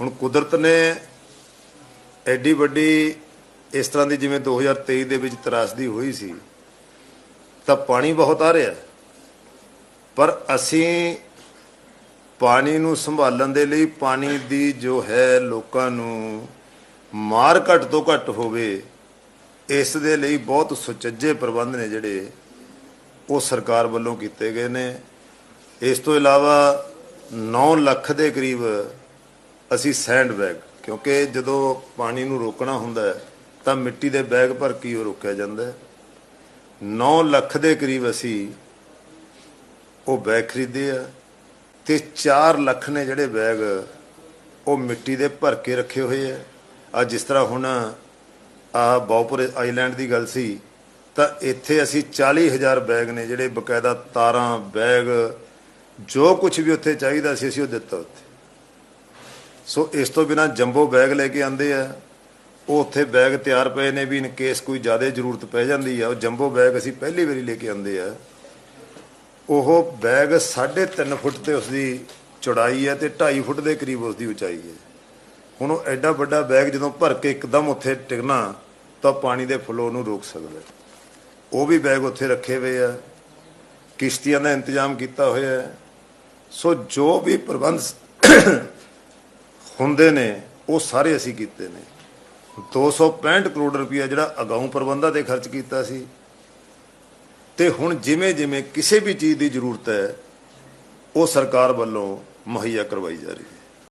ਹੁਣ ਕੁਦਰਤ ਨੇ ਐਡੀ ਵੱਡੀ ਇਸ ਤਰ੍ਹਾਂ ਦੀ ਜਿਵੇਂ 2023 ਦੇ ਵਿੱਚ ਤਰਾਸਦੀ ਹੋਈ ਸੀ, ਤਾਂ ਪਾਣੀ ਬਹੁਤ ਆ ਰਿਹਾ। ਪਰ ਅਸੀਂ ਪਾਣੀ ਨੂੰ ਸੰਭਾਲਣ ਦੇ ਲਈ ਪਾਣੀ ਦੀ ਜੋ ਹੈ ਲੋਕਾਂ ਨੂੰ ਮਾਰ ਘੱਟ ਤੋਂ ਘੱਟ ਹੋਵੇ, ਇਸ ਦੇ ਲਈ ਬਹੁਤ ਸੁਚੱਜੇ ਪ੍ਰਬੰਧ ਨੇ ਜਿਹੜੇ ਉਹ ਸਰਕਾਰ ਵੱਲੋਂ ਕੀਤੇ ਗਏ ਨੇ। ਇਸ ਤੋਂ ਇਲਾਵਾ 9 ਲੱਖ ਦੇ ਕਰੀਬ ਅਸੀਂ ਸੈਂਡ ਬੈਗ, ਕਿਉਂਕਿ ਜਦੋਂ ਪਾਣੀ ਨੂੰ ਰੋਕਣਾ ਹੁੰਦਾ ਹੈ, ਤਾਂ ਮਿੱਟੀ ਦੇ ਬੈਗ ਭਰ ਕੇ ਉਹ ਰੋਕਿਆ ਜਾਂਦਾ ਹੈ। 9 ਲੱਖ ਦੇ ਕਰੀਬ ਅਸੀਂ ਉਹ ਬੈਗ ਖਰੀਦੇ ਆ ਤੇ 4 ਲੱਖ ਨੇ ਜਿਹੜੇ ਬੈਗ ਉਹ ਮਿੱਟੀ ਦੇ ਭਰ ਕੇ ਰੱਖੇ ਹੋਏ ਆ। ਆ ਜਿਸ ਤਰ੍ਹਾਂ ਹੁਣ ਆ ਬੌਪੁਰ ਆਈਲੈਂਡ ਦੀ ਗੱਲ ਸੀ, ਤਾਂ ਇੱਥੇ ਅਸੀਂ 40000 ਬੈਗ ਨੇ ਜਿਹੜੇ ਬਕਾਇਦਾ ਤਾਰਾਂ, ਬੈਗ, ਜੋ ਕੁਝ ਵੀ ਉੱਥੇ ਚਾਹੀਦਾ ਸੀ ਅਸੀਂ ਉਹ ਦਿੱਤਾ ਉੱਥੇ। ਸੋ ਇਸ ਤੋਂ ਬਿਨਾ ਜੰਬੋ ਬੈਗ ਲੈ ਕੇ ਆਂਦੇ ਆ। ਉਹ ਉੱਥੇ ਬੈਗ ਤਿਆਰ ਪਏ ਨੇ ਵੀ ਇਨ ਕੇਸ ਕੋਈ ਜ਼ਿਆਦਾ ਜ਼ਰੂਰਤ ਪੈ ਜਾਂਦੀ ਆ, ਉਹ ਜੰਬੋ ਬੈਗ ਅਸੀਂ ਪਹਿਲੀ ਵਾਰੀ ਲੈ ਕੇ ਆਂਦੇ ਆ। ਉਹ ਬੈਗ 3.5 ਫੁੱਟ ਤੇ ਉਸਦੀ ਚੌੜਾਈ ਹੈ ਤੇ 2.5 ਫੁੱਟ ਦੇ ਕਰੀਬ ਉਸਦੀ ਉਚਾਈ ਹੈ ਹੁਣ ਉਹ ਐਡਾ ਵੱਡਾ ਬੈਗ ਜਦੋਂ ਭਰ ਕੇ ਇੱਕਦਮ ਉੱਥੇ ਟਿਕਣਾ, ਤਾਂ ਪਾਣੀ ਦੇ ਫਲੋ ਨੂੰ ਰੋਕ ਸਕਦਾ ਉਹ ਵੀ ਬੈਗ ਉੱਥੇ ਰੱਖੇ ਹੋਏ ਆ। ਕਿਸ਼ਤੀਆਂ ਦਾ ਇੰਤਜ਼ਾਮ ਕੀਤਾ ਹੋਇਆ ਹੈ। ਸੋ ਜੋ ਵੀ ਪ੍ਰਬੰਧ ਹੁੰਦੇ ਨੇ, ਉਹ ਸਾਰੇ ਅਸੀਂ ਕੀਤੇ ਨੇ। 265 ਕਰੋੜ ਰੁਪਇਆ ਜਿਹੜਾ ਅਗਾਊਂ ਪ੍ਰਬੰਧਾਂ ਤੇ ਖਰਚ ਕੀਤਾ ਸੀ। ਤੇ ਹੁਣ ਜਿਵੇਂ ਜਿਵੇਂ ਕਿਸੇ ਵੀ ਚੀਜ਼ ਦੀ ਜ਼ਰੂਰਤ ਹੈ, ਉਹ ਸਰਕਾਰ ਵੱਲੋਂ ਮੁਹੱਈਆ ਕਰਵਾਈ ਜਾ ਰਹੀ ਹੈ।